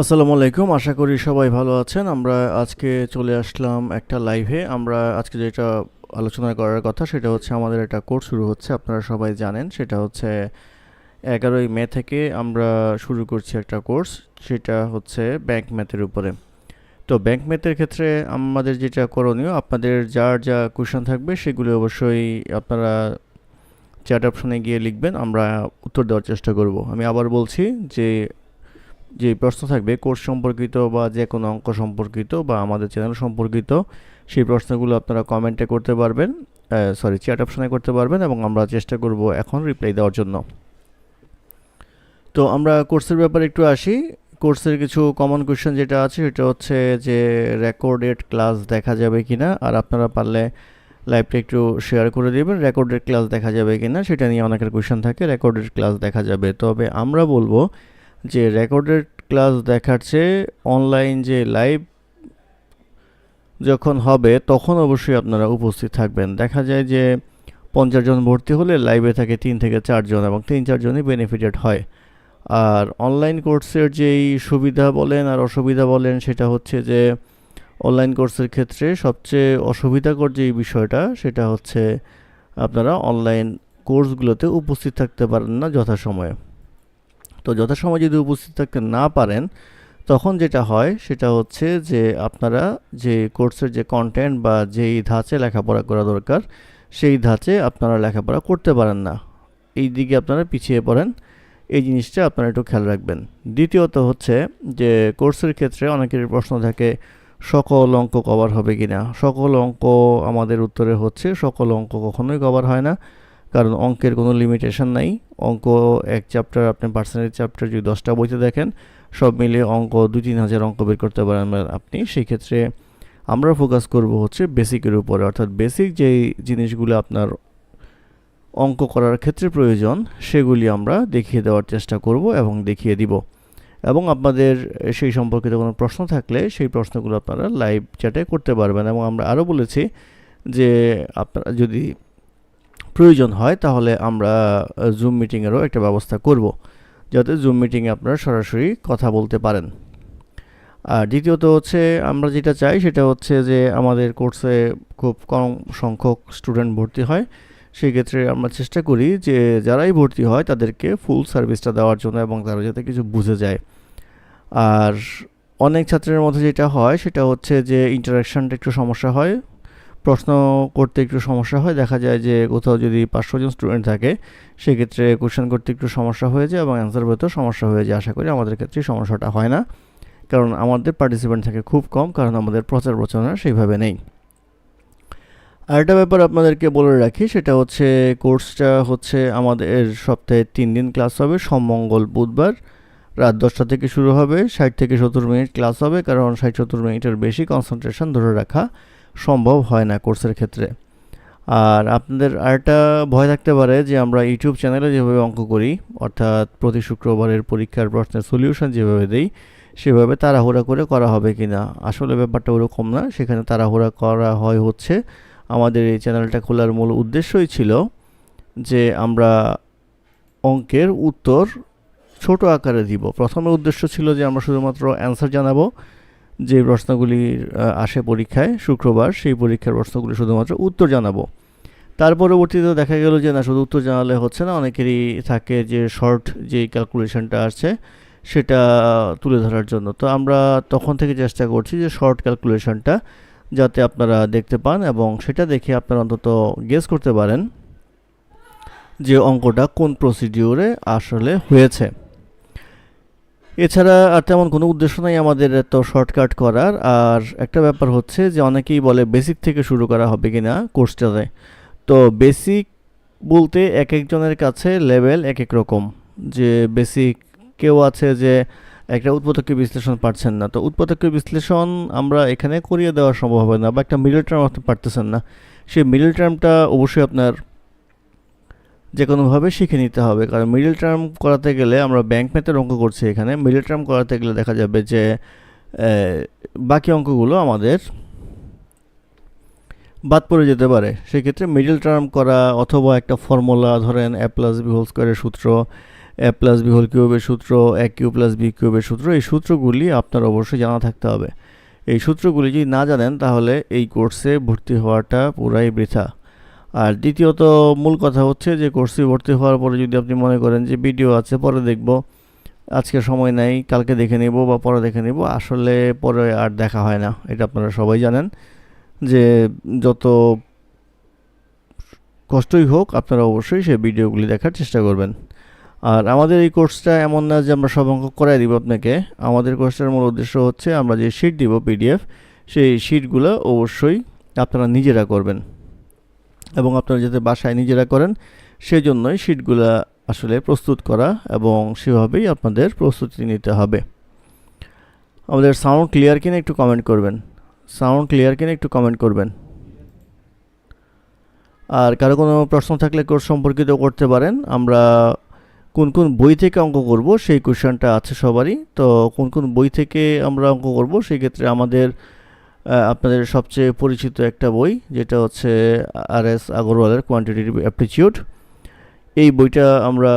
আসসালামু আলাইকুম, আশা করি সবাই ভালো আছেন। আমরা আজকে চলে আসলাম একটা লাইভে আমরা আজকে যেটা আলোচনা করার কথা সেটা হচ্ছে আমাদের একটা কোর্স শুরু হচ্ছে, আপনারা সবাই জানেন। সেটা হচ্ছে এগারোই মে থেকে আমরা শুরু করছি একটা কোর্স সেটা হচ্ছে ব্যাংক ম্যাথের উপরে। তো ব্যাংক ম্যাথের ক্ষেত্রে আমাদের যেটা করণীয়, আপনাদের যার যা কোয়েশন থাকবে সেগুলো অবশ্যই আপনারা চ্যাট অপশনে গিয়ে লিখবেন, আমরা উত্তর দেওয়ার চেষ্টা করব। আমি আবার বলছি যে যে প্রশ্ন থাকবে, কোর্স সম্পর্কিত বা যে কোনো অঙ্ক সম্পর্কিত বা আমাদের চ্যানেল সম্পর্কিত, সেই প্রশ্নগুলো আপনারা কমেন্টে করতে পারবেন সরি চ্যাট অপশনে করতে পারবেন এবং আমরা চেষ্টা করব এখন রিপ্লাই দেওয়ার জন্য। তো আমরা কোর্সের ব্যাপারে একটু আসি। কোর্সের কিছু কমন কোয়েশ্চেন যেটা আছে, সেটা হচ্ছে যে রেকর্ডেড ক্লাস দেখা যাবে কি না আর আপনারা পারলে লাইভটা একটু শেয়ার করে দেবেন রেকর্ডেড ক্লাস দেখা যাবে কি না সেটা নিয়ে অনেকের কোয়েশ্চেন থাকে রেকর্ডেড ক্লাস দেখা যাবে। তবে আমরা বলব যে রেকর্ডেড ক্লাস দেখাচ্ছে অনলাইন যে লাইভ যখন হবে, তখন অবশ্যই আপনারা উপস্থিত থাকবেন। দেখা যায় যে পঞ্চাশ জন ভর্তি হলে লাইভে থাকে তিন থেকে চারজন এবং তিন চারজনই বেনিফিটেড হয়। আর অনলাইন কোর্সের যেই সুবিধা বলেন আর অসুবিধা বলেন, সেটা হচ্ছে যে অনলাইন কোর্সের ক্ষেত্রে সবচেয়ে অসুবিধাকর যেই বিষয়টা, সেটা হচ্ছে আপনারা অনলাইন কোর্সগুলোতে উপস্থিত থাকতে পারেন না যথাসময়ে। তো যথাসময় যদি উপস্থিত থাকতে না পারেন, তখন যেটা হয় সেটা হচ্ছে যে আপনারা যে কোর্সের যে কন্টেন্ট বা যেই ধাঁচে লেখাপড়া করা দরকার, সেই ধাঁচে আপনারা লেখাপড়া করতে পারেন না। এই দিকে আপনারা পিছিয়ে পড়েন। এই জিনিসটা আপনারা একটু খেয়াল রাখবেন। দ্বিতীয়ত হচ্ছে যে কোর্সের ক্ষেত্রে অনেকের প্রশ্ন থাকে, সকল অঙ্ক কভার হবে কি না সকল অঙ্ক আমাদের উত্তরে হচ্ছে, সকল অঙ্ক কখনোই কভার হয় না। কারণ অঙ্কের কোনো লিমিটেশন নাই। অঙ্ক এক চ্যাপ্টার আপনি পার্সোনালি চ্যাপ্টার যদি দশটা বইতে দেখেন, সব মিলিয়ে অঙ্ক, দুই তিন হাজার অঙ্ক বের করতে পারেন আপনি সেই ক্ষেত্রে আমরা ফোকাস করব হচ্ছে বেসিকের উপরে। অর্থাৎ বেসিক যেই জিনিসগুলো আপনার অঙ্ক করার ক্ষেত্রে প্রয়োজন, সেগুলি আমরা দেখিয়ে দেওয়ার চেষ্টা করব এবং দেখিয়ে দিব। এবং আপনাদের সেই সম্পর্কিত কোনো প্রশ্ন থাকলে সেই প্রশ্নগুলো আপনারা লাইভ চ্যাটে করতে পারবেন। এবং আমরা আরও বলেছি যে আপনারা যদি প্রয়োজন হয়, তাহলে আমরা জুম মিটিংয়েরও একটা ব্যবস্থা করব, যাতে জুম মিটিংয়ে আপনারা সরাসরি কথা বলতে পারেন। আর দ্বিতীয়ত হচ্ছে, আমরা যেটা চাই সেটা হচ্ছে যে আমাদের কোর্সে খুব কম সংখ্যক স্টুডেন্ট ভর্তি হয়। সেক্ষেত্রে আমরা চেষ্টা করি যে যারাই ভর্তি হয়, তাদেরকে ফুল সার্ভিসটা দেওয়ার জন্য এবং তারা যাতে কিছু বুঝে যায়। আর অনেক ছাত্রের মধ্যে যেটা হয়, সেটা হচ্ছে যে ইন্টারাকশানটা একটু সমস্যা হয়। প্রশ্ন করতে একটু সমস্যা হয়। দেখা যায় যে কোথাও যদি পাঁচশো জন স্টুডেন্ট থাকে, সেক্ষেত্রে কোশ্চেন করতে একটু সমস্যা হয়ে যায় এবং অ্যান্সার বলতেও সমস্যা হয়ে যায়। আশা করি আমাদের ক্ষেত্রে সমস্যাটা হয় না। কারণ আমাদের পার্টিসিপেন্ট থাকে খুব কম, কারণ আমাদের প্রচার প্রচারণা সেইভাবে নেই। আরেকটা ব্যাপার আপনাদেরকে বলে রাখি, সেটা হচ্ছে কোর্সটা হচ্ছে আমাদের সপ্তাহে তিন দিন ক্লাস হবে। সোম, মঙ্গল, বুধবার রাত দশটা থেকে শুরু হবে। ষাট থেকে সত্তর মিনিট ক্লাস হবে, কারণ ষাট সত্তর মিনিটের বেশি কনসেন্ট্রেশন ধরে রাখা। সম্ভব হয় না কোর্সের ক্ষেত্রে। আর আপনাদের আরেকটা ভয় থাকতে পারে যে আমরা ইউটিউব চ্যানেলে যেভাবে অঙ্ক করি, অর্থাৎ প্রতি শুক্রবারের পরীক্ষার প্রশ্নের সলিউশন যেভাবে দেই, সেভাবে তাড়াহুড়া করে করা হবে কি না? আসলে ব্যাপারটা ওরকম না, সেখানে তাড়াহুড়া করা হয় হচ্ছে, আমাদের এই চ্যানেলটা খোলার মূল উদ্দেশ্যই ছিল যে আমরা অঙ্কের উত্তর ছোট আকারে দিব। প্রথমে উদ্দেশ্য ছিল যে আমরা শুধুমাত্র অ্যান্সার জানাব যে প্রশ্নগুলি আসে পরীক্ষায়, শুক্রবার সেই পরীক্ষার প্রশ্নগুলি শুধুমাত্র উত্তর জানাব। তার পরবর্তীতে দেখা গেল যে, না, শুধু উত্তর জানালে হচ্ছে না, অনেকেরই থাকে যে শর্ট যে ক্যালকুলেশনটা আসছে সেটা তুলে ধরার জন্য। তো আমরা তখন থেকে চেষ্টা করছি যে শর্ট ক্যালকুলেশনটা যাতে আপনারা দেখতে পান এবং সেটা দেখে আপনারা অন্তত গেস করতে পারেন যে, অঙ্কটা কোন প্রসিডিওরে আসলে হয়েছে। এছাড়া আর তেমন কোনো উদ্দেশ্য নাই আমাদের এত শর্টকাট করার। আর একটা ব্যাপার হচ্ছে যে অনেকেই বলে বেসিক থেকে শুরু করা হবে কি না কোর্সটাতে তো বেসিক বলতে এক একজনের কাছে লেভেল এক এক রকম। যে বেসিক কেউ আছে যে একটা উৎপাদক বিশ্লেষণ পারছেন না। তো উৎপাদক বিশ্লেষণ আমরা এখানে করিয়ে দেওয়া সম্ভব হবে না বা একটা মিডল টার্ম আপনি পারতেছেন না। সেই মিডল টার্মটা অবশ্যই আপনার যে কোনোভাবে শিখে নিতে হবে। কারণ মিডল টার্ম করাতে গেলে আমরা ব্যাংক ম্যাথের অঙ্ক করছি এখানে। মিডল টার্ম করাতে গেলে দেখা যাবে যে বাকি অঙ্কগুলো আমাদের বাদ পড়ে যেতে পারে। সেক্ষেত্রে মিডল টার্ম করা অথবা একটা ফর্মুলা ধরেন এ প্লাস বি হোল স্কোয়ারের সূত্র এ প্লাস বি হোল কিউবের সূত্র এক কিউ প্লাস বি কিউবের সূত্র, এই সূত্রগুলি আপনার অবশ্যই জানা থাকতে হবে। এই সূত্রগুলি যদি না জানেন তাহলে এই কোর্সে ভর্তি হওয়াটা পুরাই বৃথা। আর দ্বিতীয়ত মূল কথা হচ্ছে যে কোর্সে ভর্তি হওয়ার পরে যদি আপনি মনে করেন যে ভিডিও আছে, পরে দেখব। আজকে সময় নাই, কালকে দেখে নেব বা পরে দেখে নেব। আসলে পরে আর দেখা হয় না, এটা আপনারা সবাই জানেন। যে যত কষ্টই হোক, আপনারা অবশ্যই সেই ভিডিওগুলি দেখার চেষ্টা করবেন। আর আমাদের এই কোর্সটা এমন না যে আমরা সব অঙ্ক করাই দিব আপনাকে। আমাদের কোর্সটার মূল উদ্দেশ্য হচ্ছে আমরা যে শিট দিব পিডিএফ সেই শিটগুলো অবশ্যই আপনারা নিজেরা করবেন। এবং আপনারা যাতে বাসায় নিজেরা করেন সেই জন্যই শিটগুলো আসলে প্রস্তুত করা এবং সেভাবেই আপনাদের প্রস্তুতি নিতে হবে। আমাদের সাউন্ড ক্লিয়ার কিনা একটু কমেন্ট করবেন। সাউন্ড ক্লিয়ার কিনা একটু কমেন্ট করবেন। আর কারও কোনো প্রশ্ন থাকলে কোর্স সম্পর্কিত করতে পারেন। আমরা কোন কোন বই থেকে অঙ্ক করব, সেই কোশ্চেনটা আছে সবারই। তো কোন কোন বই থেকে আমরা অঙ্ক করব সেই ক্ষেত্রে আমাদের আপনাদের সবচেয়ে পরিচিত একটা বই, যেটা হচ্ছে আর এস আগরওয়ালের কোয়ান্টিটিভ অ্যাপটিচিউড এই বইটা আমরা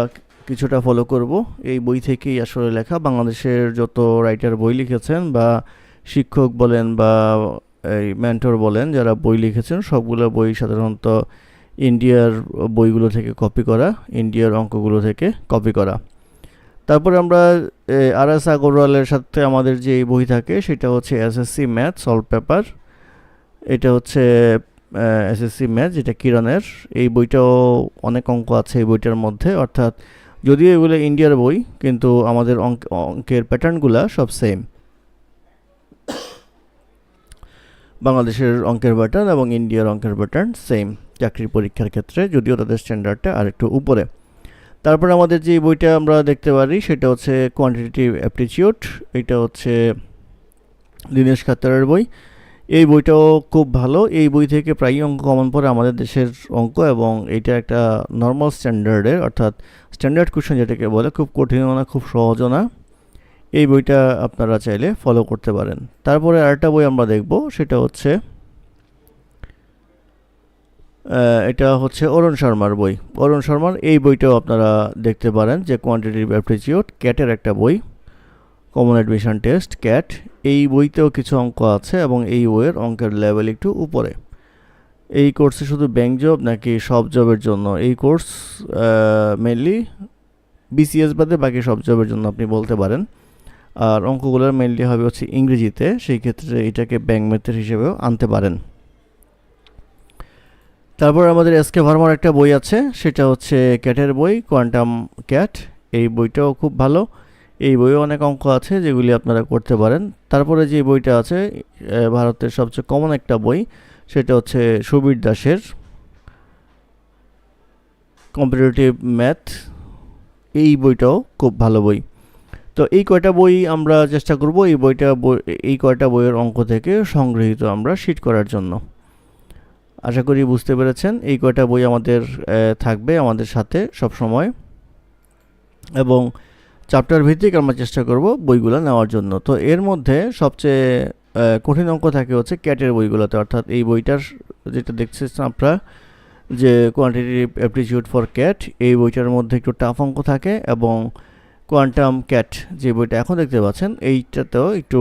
কিছুটা ফলো করব। এই বই থেকেই আসলে লেখা। বাংলাদেশের যত রাইটার বই লিখেছেন বা শিক্ষক বলেন বা এই মেন্টর বলেন, যারা বই লিখেছেন, সবগুলো বই সাধারণত ইন্ডিয়ার বইগুলো থেকে কপি করা ইন্ডিয়ার অঙ্কগুলো থেকে কপি করা। তারপরে আমরা আর এস আগরওয়ালের সাথে আমাদের যে বই থাকে, সেটা হচ্ছে এসএসসি ম্যাথ, সলভ পেপার। এটা হচ্ছে এসএসসি ম্যাথ, যেটা কিরণের। এই বইটাও অনেক অঙ্ক আছে এই বইটার মধ্যে। অর্থাৎ যদিও এগুলো ইন্ডিয়ার বই, কিন্তু আমাদের অঙ্ক অঙ্কের প্যাটার্নগুলো সব সেম। বাংলাদেশের অঙ্কের প্যাটার্ন এবং ইন্ডিয়ার অঙ্কের প্যাটার্ন সেম। চাকরির পরীক্ষার ক্ষেত্রে, যদিও তাদের স্ট্যান্ডার্ডটা আর একটু উপরে। তারপর আমাদের যে বইটা আমরা দেখতে পারি, সেটা হচ্ছে কোয়ান্টিটিভ অ্যাপ্টিচিউড এটা হচ্ছে দীনেশ খাত্তারের বই। এই বইটাও খুব ভালো। এই বই থেকে প্রায় অঙ্ক কমন পড়ে আমাদের দেশের অঙ্ক এবং এটা একটা নর্মাল স্ট্যান্ডার্ডের অর্থাৎ স্ট্যান্ডার্ড কোয়েশন যেটাকে বলে, খুব কঠিনও না, খুব সহজও না। এই বইটা আপনারা চাইলে ফলো করতে পারেন। তারপরে আরেকটা বই আমরা দেখব, সেটা হচ্ছে এটা হচ্ছে অরুণ শর্মার বই। অরুণ শর্মার এই বইটাও আপনারা দেখতে পারেন যে কোয়ান্টিটিভ অ্যাপ্রিচিউট ক্যাটের একটা বই কমন অ্যাডমিশন টেস্ট ক্যাট এই বইতেও কিছু অঙ্ক আছে এবং এই বইয়ের অঙ্কের লেভেল একটু উপরে। এই কোর্সে শুধু ব্যাংক জব নাকি সব জবের জন্য? এই কোর্স মেনলি বিসিএস বাদে বাকি সব জবের জন্য আপনি বলতে পারেন। আর অঙ্কগুলোর মেনলি হবে হচ্ছে ইংরেজিতে, সেই ক্ষেত্রে এটাকে ব্যাংক মেথড হিসেবেও আনতে পারেন। তারপর আমাদের এসকে ভার্মার একটা বই আছে, সেটা হচ্ছে ক্যাটের বই, কোয়ান্টাম ক্যাট। এই বইটাও খুব ভালো। এই বইও অনেক অঙ্ক আছে যেগুলি আপনারা করতে পারেন। তারপরে যে বইটা আছে ভারতের সবচেয়ে কমন একটা বই, সেটা হচ্ছে সুবীর দাসের কম্পিটিটিভ ম্যাথ এই বইটাও খুব ভালো বই। তো এই কয়টা বই আমরা চেষ্টা করব, এই বইটা এই কয়টা বইয়ের অঙ্ক থেকে সংগৃহীত আমরা শিট করার জন্য। আশা করি বুঝতে পেরেছেন। এই কয়টা বই আমাদের থাকবে আমাদের সাথে সব সময় এবং চ্যাপ্টার ভিত্তিক আমরা চেষ্টা করব বইগুলো নেওয়ার জন্য। তো এর মধ্যে সবচেয়ে কঠিন অঙ্ক থাকে হচ্ছে ক্যাটের বইগুলোতে। অর্থাৎ এই বইটার যেটা দেখছেন আপনারা, যে কোয়ান্টিটিভ অ্যাপ্টিচিউড ফর ক্যাট এই বইটার মধ্যে একটু টাফ অঙ্ক থাকে এবং কোয়ান্টাম ক্যাট যে বইটা এখন দেখতে পাচ্ছেন, এইটাতেও একটু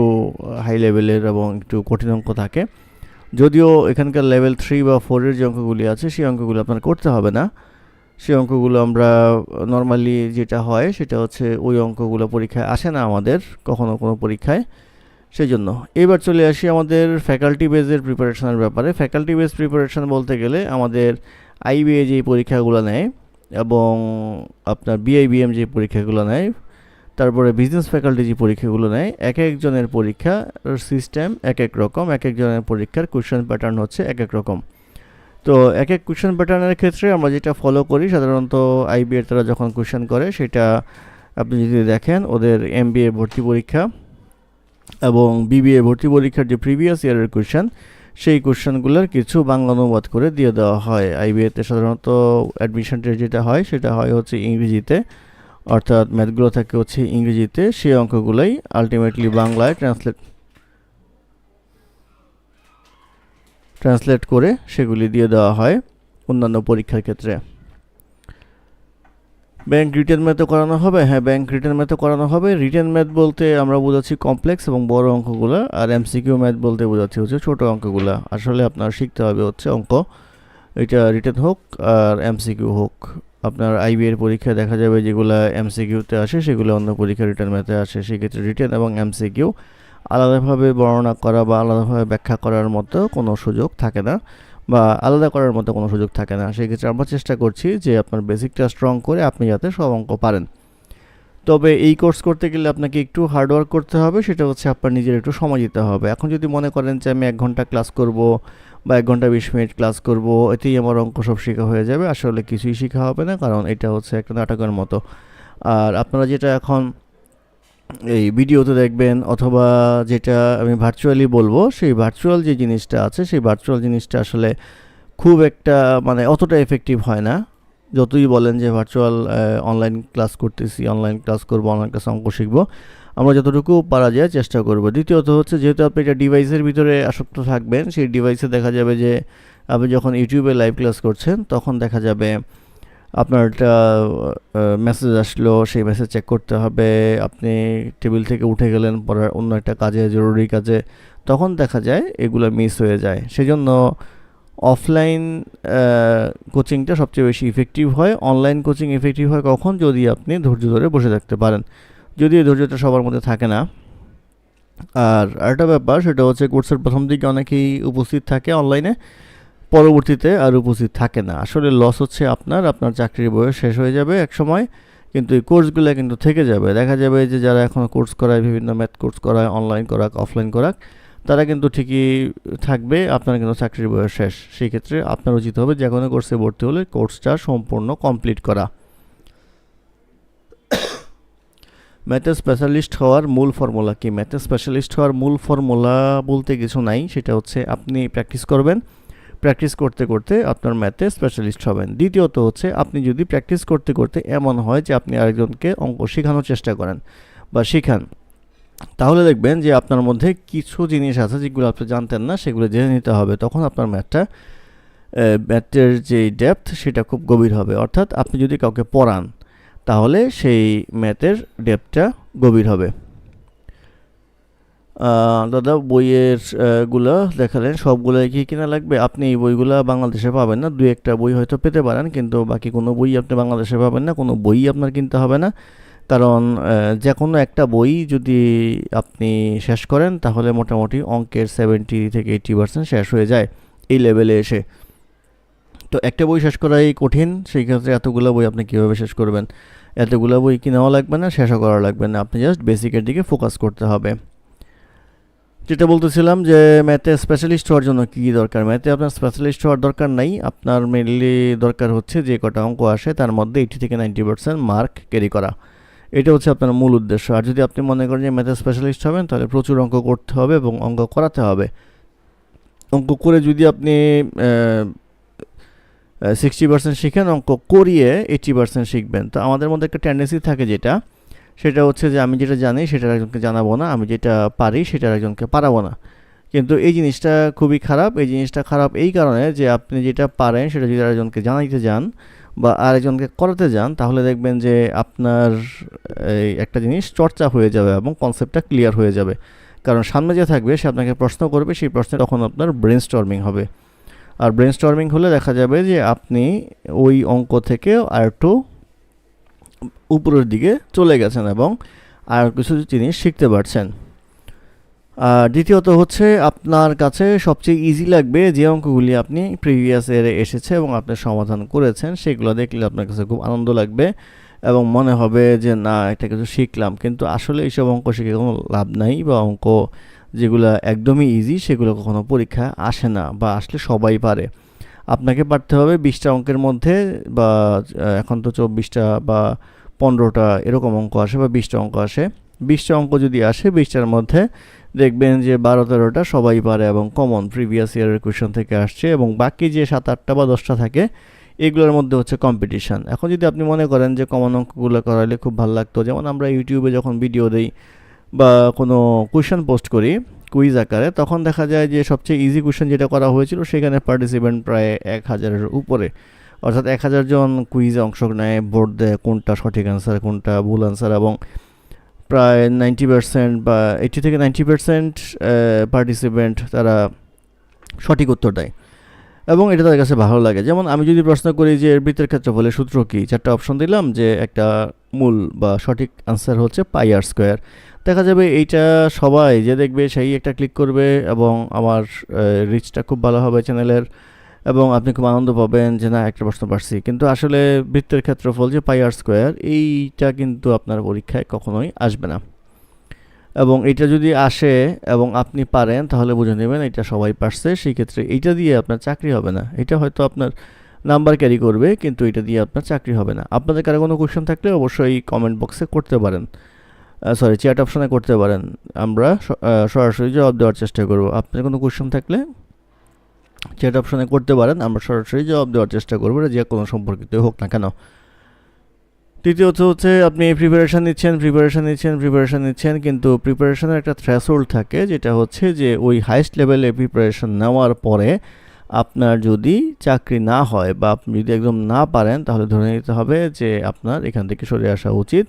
হাই লেভেলের এবং একটু কঠিন অঙ্ক থাকে। যদিও এখানকার লেভেল থ্রি বা ফোরের যে অঙ্কগুলি আছে, সেই অঙ্কগুলো আপনার করতে হবে না। সেই অঙ্কগুলো আমরা নর্মালি যেটা হয়, সেটা হচ্ছে ওই অঙ্কগুলো পরীক্ষায় আসে না আমাদের কখনো কোনো পরীক্ষায়। সেই জন্য এবার চলে আসি আমাদের ফ্যাকাল্টি বেজের প্রিপারেশনের ব্যাপারে। ফ্যাকাল্টি বেজ প্রিপারেশন বলতে গেলে আমাদের আইবিএ যে পরীক্ষাগুলো নেয় এবং আপনার বিআইবিএম যে পরীক্ষাগুলো নেয় তারপরে বিজনেস ফ্যাকাল্টি যে পরীক্ষাগুলো নেয়, এক একজনের পরীক্ষার সিস্টেম এক এক রকম, এক একজনের পরীক্ষার কোয়েশ্চেন প্যাটার্ন হচ্ছে এক এক রকম। তো এক এক কোয়েশ্চেন প্যাটার্নের ক্ষেত্রে আমরা যেটা ফলো করি, সাধারণত আইবিএর তারা যখন কোয়েশ্চেন করে, সেটা আপনি যদি দেখেন, ওদের এমবিএ ভর্তি পরীক্ষা এবং বিবিএ ভর্তি পরীক্ষার যে প্রিভিয়াস ইয়ারের কোয়েশ্চেন সেই কোশ্চেনগুলোর কিছু বাংলা অনুবাদ করে দিয়ে দেওয়া হয়। আইবিএতে সাধারণত অ্যাডমিশন টেস্ট যেটা হয়, সেটা হয় হচ্ছে ইংরেজিতে। অর্থাৎ ম্যাথগুলো থাকে হচ্ছে ইংরেজিতে, সেই অঙ্কগুলোই আলটিমেটলি বাংলায় ট্রান্সলেট ট্রান্সলেট করে সেগুলি দিয়ে দেওয়া হয় অন্যান্য পরীক্ষার ক্ষেত্রে। ব্যাংক রিটার্ন ম্যাথও করানো হবে। হ্যাঁ ব্যাংক রিটার্ন ম্যাথও করানো হবে। রিটার্ন ম্যাথ বলতে আমরা বোঝাচ্ছি কমপ্লেক্স এবং বড় অঙ্কগুলো, আর এমসিকিউ ম্যাথ বলতে বোঝাচ্ছি হচ্ছে ছোটো অঙ্কগুলো। আসলে আপনার শিখতে হবে হচ্ছে অঙ্ক। এটা রিটার্ন হোক আর এমসিকিউ হোক। আপনার আইবি এর পরীক্ষা দেখা যাবে যেগুলো এমসিকিউতে আসে, সেগুলো অন্য পরীক্ষা রিটার্ন ম্যাথে আসে। সেক্ষেত্রে রিটার্ন এবং এমসিকিউ আলাদাভাবে বর্ণনা করা বা আলাদাভাবে ব্যাখ্যা করার মতো কোনো সুযোগ থাকে না বা আলাদা করার মতো কোনো সুযোগ থাকে না। সেক্ষেত্রে আমরা চেষ্টা করছি যে আপনার বেসিকটা স্ট্রং করে আপনি যাতে সব অঙ্ক পারেন। তবে এই কোর্স করতে গেলে আপনাকে একটু হার্ডওয়ার্ক করতে হবে, সেটা হচ্ছে আপনার নিজের একটু সময় দিতে হবে। এখন যদি মনে করেন যে আমি এক ঘণ্টা ক্লাস করব বা এক ঘণ্টা বিশ মিনিট ক্লাস করব, এতেই আমার অঙ্ক সব শেখা হয়ে যাবে। আসলে কিছুই শেখা হবে না, কারণ এটা হচ্ছে একটা নাটকের মতো। আর আপনারা যেটা এখন এই ভিডিওতে দেখবেন অথবা যেটা আমি ভার্চুয়ালি বলব, সেই ভার্চুয়াল যে জিনিসটা আছে, সেই ভার্চুয়াল জিনিসটা আসলে খুব একটা মানে অতটা এফেক্টিভ হয় না। যতই বলেন যে ভার্চুয়াল অনলাইন ক্লাস করতেছি অনলাইন ক্লাস করব অনলাইন ক্লাস অঙ্ক শিখব, আমরা যতটুকু পারা যায় চেষ্টা করব। দ্বিতীয়ত হচ্ছে যেহেতু আপনি এটা ডিভাইসের ভিতরে আসক্ত থাকবেন, সেই ডিভাইসে দেখা যাবে যে আপনি যখন ইউটিউবে লাইভ ক্লাস করছেন, তখন দেখা যাবে আপনার একটা মেসেজ আসলো, সেই মেসেজ চেক করতে হবে, আপনি টেবিল থেকে উঠে গেলেন, পড়ার অন্য একটা কাজে, জরুরি কাজে, তখন দেখা যায় এগুলো মিস হয়ে যায়। সেজন্য অফলাইন কোচিংটা সবচেয়ে বেশি ইফেক্টিভ হয়। অনলাইন কোচিং ইফেক্টিভ হয় কখন? যদি আপনি ধৈর্য ধরে বসে থাকতে পারেন। যদি এই ধৈর্যটা সবার মধ্যে থাকে না। আর আরেকটা ব্যাপার, সেটা হচ্ছে কোর্সের প্রথম দিকে অনেকেই উপস্থিত থাকে অনলাইনে পরবর্তীতে আর উপস্থিত থাকে না। আসলে লস হচ্ছে আপনার আপনার চাকরির বয়স শেষ হয়ে যাবে এক সময় কিন্তু এই কোর্সগুলো কিন্তু থেকে যাবে। দেখা যাবে যে যারা এখন কোর্স করায়, বিভিন্ন ম্যাথ কোর্স করায় অনলাইন করাক অফলাইন করাক তারা কিন্তু ঠিকই থাকবে, আপনার কিন্তু চাকরির বয়স শেষ। সেই ক্ষেত্রে আপনার উচিত হবে যে কোনো কোর্সে ভর্তি হলে কোর্সটা সম্পূর্ণ কমপ্লিট করা। ম্যাথে স্পেশালিস্ট হওয়ার মূল ফর্মুলা কি? ম্যাথে স্পেশালিস্ট হওয়ার মূল ফর্মুলা বলতে কিছু নাই, সেটা হচ্ছে আপনি প্র্যাকটিস করবেন। প্র্যাকটিস করতে করতে আপনার ম্যাথে স্পেশালিস্ট হবেন। দ্বিতীয়ত হচ্ছে আপনি যদি প্র্যাকটিস করতে করতে এমন হয় যে আপনি আরেকজনকে অঙ্ক শেখানোর চেষ্টা করেন বা শেখান। তাহলে দেখবেন যে আপনার মধ্যে কিছু জিনিস আছে যেগুলো আপনি জানতেন না, সেগুলো জেনে নিতে হবে। তখন আপনার ম্যাথটা ম্যাথের যে ডেপথ, সেটা খুব গভীর হবে। অর্থাৎ আপনি যদি কাউকে পড়ান, তাহলে সেই ম্যাথের ডেপথটা গভীর হবে। দাদা, বইয়েরগুলো দেখালেন। সবগুলোই কি কিনা লাগবে? আপনি এই বইগুলো বাংলাদেশে পাবেন না। দু একটা বই হয়তো পেতে পারেন, কিন্তু বাকি কোনো বই আপনি বাংলাদেশে পাবেন না, কোনো বই আপনার কিনতে হবে না। কারণ যে কোনো একটা বই যদি আপনি শেষ করেন, তাহলে মোটামুটি অঙ্কের সেভেন্টি থেকে এইটি পার্সেন্ট শেষ হয়ে যায় এই লেভেলে এসে। তো একটা বই শেষ করাই কঠিন, সেই ক্ষেত্রে এতগুলো বই আপনি কীভাবে শেষ করবেন? এতগুলো বই কিনাও লাগবে না, শেষও করা লাগবে না? আপনি জাস্ট বেসিকের দিকে ফোকাস করতে হবে। যেটা বলতেছিলাম যে ম্যাথে স্পেশালিস্ট হওয়ার জন্য কী দরকার? ম্যাথে আপনার স্পেশালিস্ট হওয়ার দরকার নাই। আপনার মেনলি দরকার হচ্ছে যে কটা অঙ্ক আসে, তার মধ্যে এইটি থেকে নাইনটি পার্সেন্ট মার্ক ক্যারি করা। এটা হচ্ছে আপনার মূল উদ্দেশ্য। আর যদি আপনি মনে করেন যে ম্যাথে স্পেশালিস্ট হবেন, তাহলে প্রচুর অঙ্ক করতে হবে এবং অঙ্ক করাতে হবে। অঙ্ক করে যদি আপনি সিক্সটি পার্সেন্ট শিখেন, অঙ্ক করিয়ে এইটি পার্সেন্ট শিখবেন। তো আমাদের মধ্যে একটা টেন্ডেন্সি থাকে যেটা। সেটা হচ্ছে যে আমি যেটা জানি, সেটা একজনকে জানাব না। আমি যেটা পারি, সেটা একজনকে পারাবো না। কিন্তু এই জিনিসটা খুবই খারাপ। এই জিনিসটা খারাপ এই কারণে যে আপনি যেটা পারেন, সেটা যদি আরেকজনকে জানাইতে যান বা আরেকজনকে করাতে যান, তাহলে দেখবেন যে আপনার, এই একটা জিনিস চর্চা হয়ে যাবে এবং কনসেপ্টটা ক্লিয়ার হয়ে যাবে। কারণ সামনে যে থাকবে, সে আপনাকে প্রশ্ন করবে, সেই প্রশ্নে তখন আপনার ব্রেন স্টর্মিং হবে। আর ব্রেন স্টর্মিং হলে দেখা যাবে যে আপনি ওই অঙ্ক থেকে আর একটু উপরের দিকে চলে গেছেন এবং আর কিছু জিনিস শিখতে পারছেন। আর দ্বিতীয়ত হচ্ছে আপনার কাছে সবচেয়ে ইজি লাগবে যে অঙ্কগুলি আপনি প্রিভিয়াস ইয়ারে এসেছে এবং আপনি সমাধান করেছেন, সেগুলো দেখলে আপনার কাছে খুব আনন্দ লাগবে এবং মনে হবে যে, না, একটা কিছু শিখলাম। কিন্তু আসলে এইসব অঙ্ক শিখে কোনো লাভ নাই বা অঙ্ক যেগুলো একদমই ইজি সেগুলো কখনো পরীক্ষা আসে না বা আসলে সবাই পারে। আপনাকে পারতে হবে বিশটা অঙ্কের মধ্যে বা এখন তো চব্বিশটা বা পনেরোটা এরকম অঙ্ক আসে বা বিশটা অঙ্ক আসে। বিশটা অঙ্ক যদি আসে, বিশটার মধ্যে দেখবেন যে বারো তেরোটা সবাই পারে এবং কমন প্রিভিয়াস ইয়ারের কোয়েশন থেকে আসছে এবং বাকি যে সাত, আটটা বা দশটা থাকে, এগুলোর মধ্যে হচ্ছে কম্পিটিশান এখন যদি আপনি মনে করেন যে কমন অঙ্কগুলো করালে খুব ভালো লাগতো, যেমন আমরা ইউটিউবে যখন ভিডিও দিই বা কোনো কোয়েশন পোস্ট করি কুইজ আকারে, তখন দেখা যায় যে সবচেয়ে ইজি কোয়েশন যেটা করা হয়েছিল সেখানে পার্টিসিপেন্ট প্রায় এক হাজারের উপরে। অর্থাৎ এক হাজার জন কুইজে অংশ নেয় বোর্ড দেয় কোনটা সঠিক অ্যান্সার কোনটা ভুল অ্যান্সার এবং প্রায় নাইনটি পার্সেন্ট বা এইটি থেকে নাইনটি পার্সেন্ট পার্টিসিপেন্ট তারা সঠিক উত্তর দেয়। এবং এটা তাদের কাছে ভালো লাগে। যেমন আমি যদি প্রশ্ন করি যে এর বৃত্তের ক্ষেত্রফলের সূত্র কি, চারটা অপশন দিলাম যে একটা মূল বা সঠিক আনসার হচ্ছে পাই আর স্কোয়ার দেখা যাবে এইটা সবাই যে দেখবে সেই একটা ক্লিক করবে এবং আমার রিচটা খুব ভালো হবে চ্যানেলের এবং আপনি খুব আনন্দ পাবেন যে না, একটা প্রশ্ন পারছি। কিন্তু আসলে বৃত্তের ক্ষেত্রফল যে পাই আর স্কোয়ার এইটা কিন্তু আপনার পরীক্ষায় কখনোই আসবে না। এবং এটা যদি আসে এবং আপনি পারেন, তাহলে বুঝে নেবেন এটা সবাই পারছে সেই ক্ষেত্রে এইটা দিয়ে আপনার চাকরি হবে না। এটা হয়তো আপনার নাম্বার ক্যারি করবে, কিন্তু এটা দিয়ে আপনার চাকরি হবে না। আপনাদের কারও কোনো কোয়েশ্চেন থাকলে অবশ্যই কমেন্ট বক্সে করতে পারেন। সরি চ্যাট অপশনে করতে পারেন। আমরা সরাসরি জবাব দেওয়ার চেষ্টা করব। আপনার কোনো কোয়েশ্চেন থাকলে? চ্যাট অপশনে করতে পারেন, আমরা সরাসরি জবাব দেওয়ার চেষ্টা করব যে কোনো সম্পর্কিত হোক না কেন। তৃতীয়ত হচ্ছে, আপনি প্রিপারেশান নিচ্ছেন প্রিপারেশান নিচ্ছেন প্রিপারেশান নিচ্ছেন, কিন্তু প্রিপারেশানের একটা থ্রেশহোল্ড থাকে, যেটা হচ্ছে যে ওই হাইস্ট লেভেলে প্রিপারেশান নেওয়ার পরে আপনার যদি চাকরি না হয় বা আপনি যদি একদম না পারেন, তাহলে ধরে নিতে হবে যে আপনার এখান থেকে সরে আসা উচিত,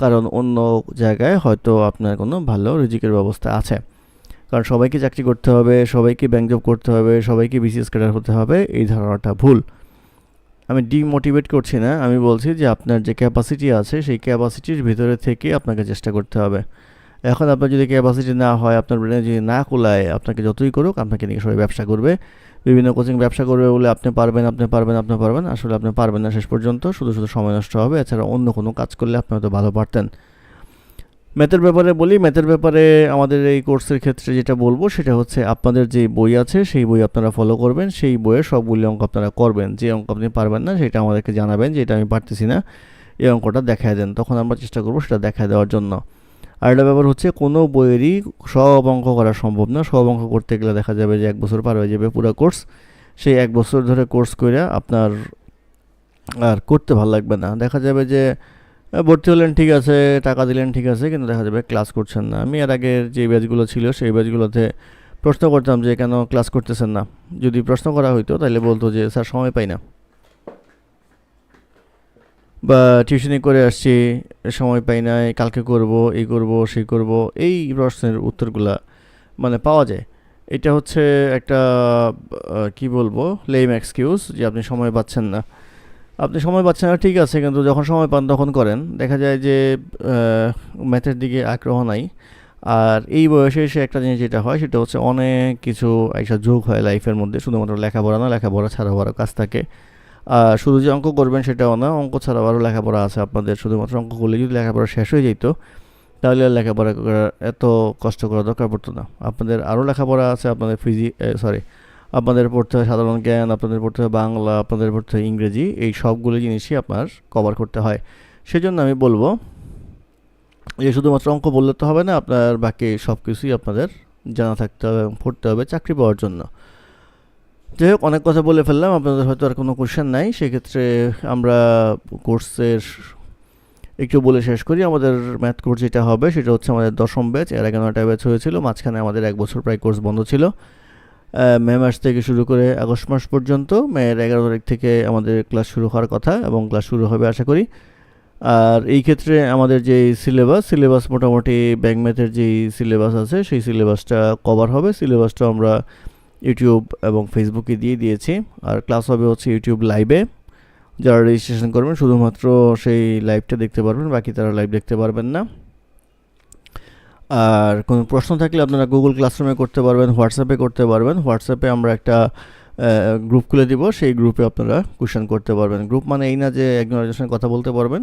কারণ অন্য জায়গায় হয়তো আপনার কোনো ভালো রিজিকের ব্যবস্থা আছে। কারণ সবাইকে চাকরি করতে হবে, সবাইকে ব্যাংক জব করতে হবে, সবাইকে বিসিএস ক্যাডার হতে হবে, এই ধারণাটা ভুল। আমি ডিমোটিভেট করছি না, আমি বলছি যে আপনার যে ক্যাপাসিটি আছে, সেই ক্যাপাসিটির ভিতরে থেকে আপনাকে চেষ্টা করতে হবে। এখন আপনার যদি ক্যাপাসিটি না হয়, আপনার ব্রেনে যদি না কুলায়, আপনাকে যতই করুক, আপনাকে নিয়ে সবাই ব্যবসা করবে। বিভিন্ন কোচিং ব্যবসা করবে বলে আপনি পারবেন আপনি পারবেন আপনি পারবেন, আসলে আপনি পারবেন না শেষ পর্যন্ত, শুধু শুধু সময় নষ্ট হবে, এছাড়া অন্য কোনো কাজ করলে আপনি হয়তো ভালো পারতেন। ম্যাথের ব্যাপারে বলি ম্যাথের ব্যাপারে আমাদের এই কোর্সের ক্ষেত্রে যেটা বলব সেটা হচ্ছে আপনাদের যে বই আছে সেই বই আপনারা ফলো করবেন, সেই বইয়ের সবগুলি অঙ্ক আপনারা করবেন। যে অঙ্ক আপনি পারবেন না সেটা আমাদেরকে জানাবেন যে এটা আমি পারতেছি না, এই অঙ্কটা দেখায় দেন, তখন আমরা চেষ্টা করব সেটা দেখায় দেওয়ার জন্য। আর একটা ব্যাপার হচ্ছে কোনো বইয়েরই সব অঙ্ক করা সম্ভব না, সব অঙ্ক করতে গেলে দেখা যাবে যে এক বছর পার হয়ে যাবে পুরো কোর্স, সেই এক বছর ধরে কোর্স করে আপনার আর করতে ভালো লাগবে না। দেখা যাবে যে ভর্তি হলেন, ঠিক আছে, টাকা দিলেন, ঠিক আছে, কিন্তু দেখা যাবে ক্লাস করছেন না। আমি এর আগের যে ব্যাচগুলো ছিল, সেই ব্যাচগুলোতে প্রশ্ন করতাম যে, কেন ক্লাস করতেছেন না? যদি প্রশ্ন করা হইতো, তাহলে বলতো যে, স্যার, সময় পাই না। বা, টিউশনি করে আসছি, সময় পাই না কালকে করব, এই করব, সেই করব। এই প্রশ্নের উত্তরগুলা মানে পাওয়া যায়। এটা হচ্ছে একটা কি বলব লেম এক্সকিউজ যে, আপনি সময় পাচ্ছেন না। আপনি সময় পাচ্ছেন না, ঠিক আছে, কিন্তু যখন সময় পান তখন করেন। দেখা যায় যে ম্যাথের দিকে আগ্রহ নাই। আর এই বয়সে এসে একটা জিনিস যেটা হয়, সেটা হচ্ছে অনেক কিছু একটা যোগ হয় লাইফের মধ্যে, শুধুমাত্র লেখাপড়া না, লেখাপড়া ছাড়াও আরও কাজ থাকে। আর শুধু যে অঙ্ক করবেন সেটাও না, অঙ্ক ছাড়াও আরও লেখাপড়া আছে আপনাদের। শুধুমাত্র অঙ্ক করলে যদি লেখাপড়া শেষ হয়ে যেত তাহলে আর লেখাপড়া এত কষ্ট করা দরকার পড়তো না। আপনাদের আরও লেখাপড়া আছে, আপনাদের ফিজি সরি আপনাদের পড়তে হয় সাধারণ জ্ঞান, আপনাদের পড়তে হয় বাংলা, আপনাদের পড়তে হয় ইংরেজি, এই সবগুলো জিনিসই আপনার কভার করতে হয়। সেজন্য আমি বলব যে শুধুমাত্র অঙ্ক বললে তো হবে না, আপনার বাকি সব কিছুই আপনাদের জানা থাকতে হবে এবং পড়তে হবে চাকরি পাওয়ার জন্য। যাই হোক, অনেক কথা বলে ফেললাম, আপনাদের হয়তো আর কোনো কোশ্চেন নাই। সেক্ষেত্রে আমরা কোর্সের একটু বলে শেষ করি। আমাদের ম্যাথ কোর্স যেটা হবে সেটা হচ্ছে আমাদের দশম ব্যাচ এর আগে নয়টা ব্যাচ হয়েছিল, মাঝখানে আমাদের এক বছর প্রায় কোর্স বন্ধ ছিল। মে মাস থেকে শুরু করে আগস্ট মাস পর্যন্ত, মেয়ের এগারো তারিখ থেকে আমাদের ক্লাস শুরু হওয়ার কথা এবং ক্লাস শুরু হবে আশা করি। আর এই ক্ষেত্রে আমাদের যে সিলেবাস সিলেবাস মোটামুটি ব্যাংক ম্যাথের যেই সিলেবাস আছে, সেই সিলেবাসটা কভার হবে। সিলেবাসটা আমরা ইউটিউব এবং ফেসবুকে দিয়ে দিয়েছি। আর ক্লাস হবে হচ্ছে ইউটিউব লাইভে। যারা রেজিস্ট্রেশন করবেন, শুধুমাত্র সেই লাইভটা দেখতে পারবেন, বাকি তারা লাইভ দেখতে পারবেন না। আর কোনো প্রশ্ন থাকলে আপনারা গুগল ক্লাসরুমে করতে পারবেন হোয়াটসঅ্যাপে করতে পারবেন। হোয়াটসঅ্যাপে আমরা একটা গ্রুপ খুলে দিব। সেই গ্রুপে আপনারা কোশ্চেন করতে পারবেন। গ্রুপ মানে এই না যে একজন আরেকজনের সঙ্গে কথা বলতে পারবেন।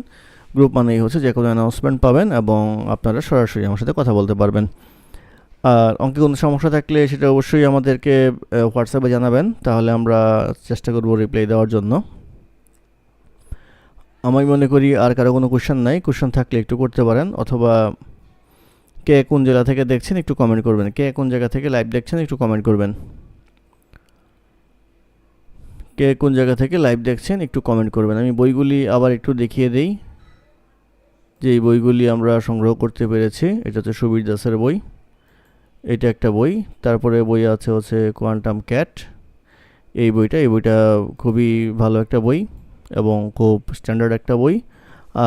গ্রুপ মানে এই হচ্ছে যে কোনো অ্যানাউন্সমেন্ট পাবেন এবং আপনারা সরাসরি আমার সাথে কথা বলতে পারবেন। আর অঙ্কে কোনো সমস্যা থাকলে সেটা অবশ্যই আমাদেরকে হোয়াটসঅ্যাপে জানাবেন। তাহলে আমরা চেষ্টা করব রিপ্লাই দেওয়ার জন্য। আমি মনে করি আর কারও কোনো কোশ্চেন নাই। কোশ্চেন থাকলে একটু করতে পারেন। অথবা কে কোন জেলা থেকে দেখছেন একটু কমেন্ট করবেন। কে কোন জায়গা থেকে লাইভ দেখছেন একটু কমেন্ট করবেন। কে কোন জায়গা থেকে লাইভ দেখছেন একটু কমেন্ট করবেন। আমি বইগুলি আবার একটু দেখিয়ে দেই। যে এই বইগুলি আমরা সংগ্রহ করতে পেরেছি, এটা হচ্ছে সুবীর দাসের বই। এটা একটা বই। তারপরে বই আছে হচ্ছে কোয়ান্টাম ক্যাট এই বইটা এই বইটা খুবই ভালো একটা বই এবং খুব স্ট্যান্ডার্ড একটা বই।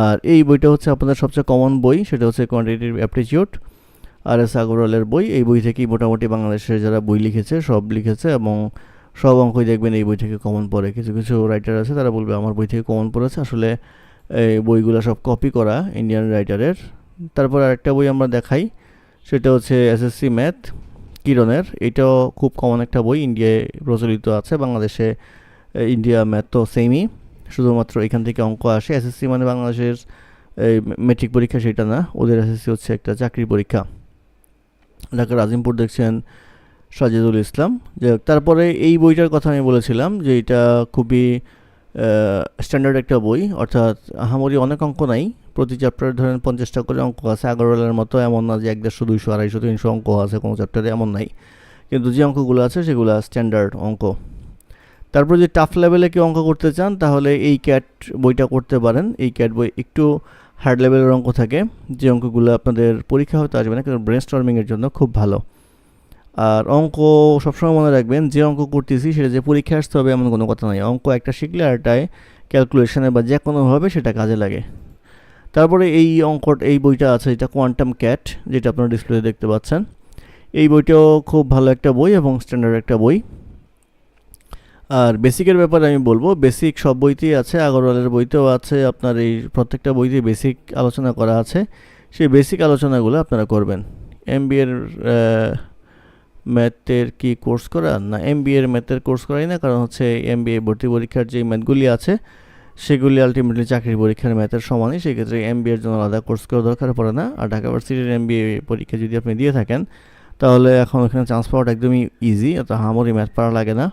আর এই বইটা হচ্ছে আপনাদের সবচেয়ে কমন বই, সেটা হচ্ছে কোয়ান্টিটিভ অ্যাপটিচিউড আর এস আগরওয়ালের বই। এই বই থেকেই মোটামুটি বাংলাদেশের যারা বই লিখেছে, সব লিখেছে এবং সব অঙ্কই দেখবেন এই বই থেকে কমন পড়ে। কিছু কিছু রাইটার আছে, তারা বলবে আমার বই থেকে কমন পড়েছে। আসলে এই বইগুলো সব কপি করা ইন্ডিয়ান রাইটারের তারপর আরেকটা বই আমরা দেখাই, সেটা হচ্ছে এসএসসি ম্যাথ কিরণের। এটাও খুব কমন একটা বই, ইন্ডিয়ায় প্রচলিত আছে, বাংলাদেশে ইন্ডিয়া ম্যাথ তো সেমই শুধুমাত্র এখান থেকে অঙ্ক আসে। এসএসসি মানে বাংলাদেশের, এই মেট্রিক পরীক্ষা সেটা না, ওদের এসএসসি হচ্ছে একটা চাকরি পরীক্ষা। ঢাকার আজিমপুর দেখছেন সাজিদুল ইসলাম। যে তারপরে এই বইটার কথা আমি বলেছিলাম যে এটা খুবই স্ট্যান্ডার্ড একটা বই। অর্থাৎ আহামরি অনেক অঙ্ক নাই। প্রতি চ্যাপ্টারে ধরেন পঞ্চাশটা করে অঙ্ক আছে। আগরওয়ালের মতো এমন না যে এক দেড়শো, দুইশো, আড়াইশো, তিনশো অঙ্ক আছে, কোনো চ্যাপ্টারে এমন নাই। কিন্তু যে অঙ্কগুলো আছে সেগুলো স্ট্যান্ডার্ড অঙ্ক। তারপর যদি টাফ লেভেলে কেউ অঙ্ক করতে চান, তাহলে এই ক্যাট বইটা করতে পারেন। এই ক্যাট বই একটু হার্ড লেভেলের অঙ্ক থাকে, যে অঙ্কগুলো আপনাদের পরীক্ষা হয়তো আসবে না কিন্তু ব্রেন স্টর্মিংয়ের জন্য খুব ভালো। আর অঙ্ক সবসময় মনে রাখবেন, যে অঙ্ক করতেছি সেটা যে পরীক্ষা আসতে হবে এমন কোনো কথা নয় অঙ্ক একটা শিখলে আরটায় ক্যালকুলেশনে বা যে কোনোভাবে সেটা কাজে লাগে। তারপরে এই অঙ্ক, এই বইটা আছে, এটা কোয়ান্টাম ক্যাট যেটা আপনারা ডিসপ্লেতে দেখতে পাচ্ছেন। এই বইটাও খুব ভালো একটা বই এবং স্ট্যান্ডার্ড একটা বই। আর বেসিকের ব্যাপারে আমি বলব, বেসিক সব বইতেই আছে, আগরওয়ালের বইতেও আছে, আপনার এই প্রত্যেকটা বইতে বেসিক আলোচনা করা আছে, সেই বেসিক আলোচনাগুলো আপনারা করবেন। এম বি এর ম্যাথের কি কোর্স করা? না এম বি এর ম্যাথের কোর্স করাই না, কারণ হচ্ছে এম বি এ ভর্তি পরীক্ষার যে ম্যাথগুলি আছে, সেগুলি আলটিমেটলি চাকরির পরীক্ষার ম্যাথের সমানই, সেক্ষেত্রে এম বি এর জন্য আলাদা কোর্স করা দরকার পড়ে না। আর ঢাকা ভার্সিটির এম বি এ পরীক্ষা যদি আপনি দিয়ে থাকেন, তাহলে এখন ওখানে চান্স পাওয়াটা একদমই ইজি অত হামরি ম্যাথ পড়া লাগে না।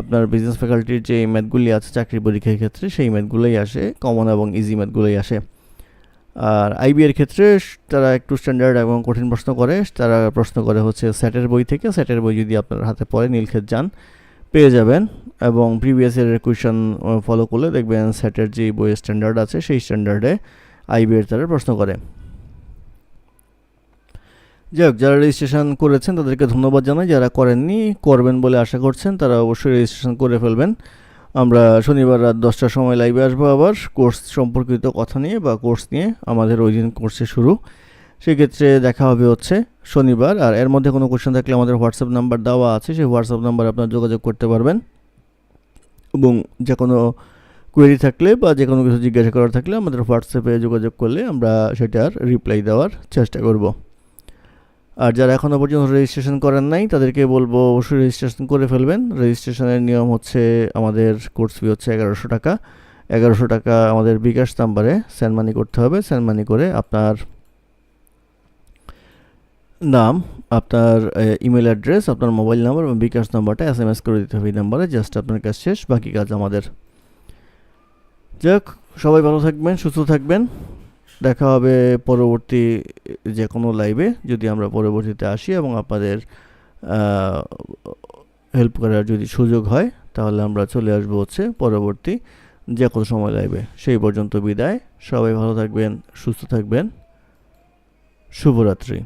আপনার বিজনেস ফ্যাকাল্টির যে ম্যাথগুলি আছে চাকরি পরীক্ষার ক্ষেত্রে, সেই ম্যাথগুলোই আসে কমন এবং ইজি ম্যাথগুলোই আসে। আর আইবি এর ক্ষেত্রে তারা একটু স্ট্যান্ডার্ড এবং কঠিন প্রশ্ন করে। তারা প্রশ্ন করে হচ্ছে স্যাটের বই থেকে। স্যাটের বই যদি আপনার হাতে পড়ে নীলক্ষেত যান, পেয়ে যাবেন। এবং প্রিভিয়াস ইয়ারের কোয়েশন ফলো করলে দেখবেন স্যাটের যে বইয়ের স্ট্যান্ডার্ড আছে, সেই স্ট্যান্ডার্ডে আইবি এর তারা প্রশ্ন করে। যাই হোক, যারা রেজিস্ট্রেশন করেছেন, তাদেরকে ধন্যবাদ জানাই। যারা করেননি, করবেন বলে আশা করছেন, তারা অবশ্যই রেজিস্ট্রেশন করে ফেলবেন। আমরা শনিবার রাত দশটার সময় লাইভে আসব আবার কোর্স সম্পর্কিত কথা নিয়ে বা কোর্স নিয়ে আমাদের ওই দিন কোর্সে শুরু। সেক্ষেত্রে দেখা হবে হচ্ছে শনিবার। আর এর মধ্যে কোনো কোশ্চেন থাকলে আমাদের হোয়াটসঅ্যাপ নাম্বার দেওয়া আছে, সেই হোয়াটসঅ্যাপ নাম্বার আপনার যোগাযোগ করতে পারবেন। এবং যে কোনো কোয়েরি থাকলে বা যে কোনো কিছু জিজ্ঞাসা করার থাকলে আমাদের হোয়াটসঅ্যাপে যোগাযোগ করলে আমরা সেটার রিপ্লাই দেওয়ার চেষ্টা করব। আর যারা এখনও পর্যন্ত রেজিস্ট্রেশন করেন নাই, তাদেরকে বলব অবশ্যই রেজিস্ট্রেশন করে ফেলবেন। রেজিস্ট্রেশনের নিয়ম হচ্ছে আমাদের কোর্স ফি হচ্ছে এগারোশো টাকা। এগারোশো টাকা আমাদের বিকাশ নাম্বারে সেন্ড মানি করতে হবে। সেন্ড মানি করে আপনার নাম, আপনার ইমেল অ্যাড্রেস আপনার মোবাইল নাম্বার এবং বিকাশ নাম্বারটা এস এম এস করে দিতে হবে এই নাম্বারে। জাস্ট আপনার কাজ শেষ, বাকি কাজ আমাদের। যাক, সবাই ভালো থাকবেন, সুস্থ থাকবেন। দেখা হবে পরবর্তী যে কোনো লাইভে যদি আমরা পরবর্তীতে আসি এবং আপনাদের হেল্প করার যদি সুযোগ হয়, তাহলে আমরা চলে আসব হচ্ছে পরবর্তী যে কোনো সময় লাইভে সেই পর্যন্ত বিদায়। সবাই ভালো থাকবেন, সুস্থ থাকবেন। শুভরাত্রি।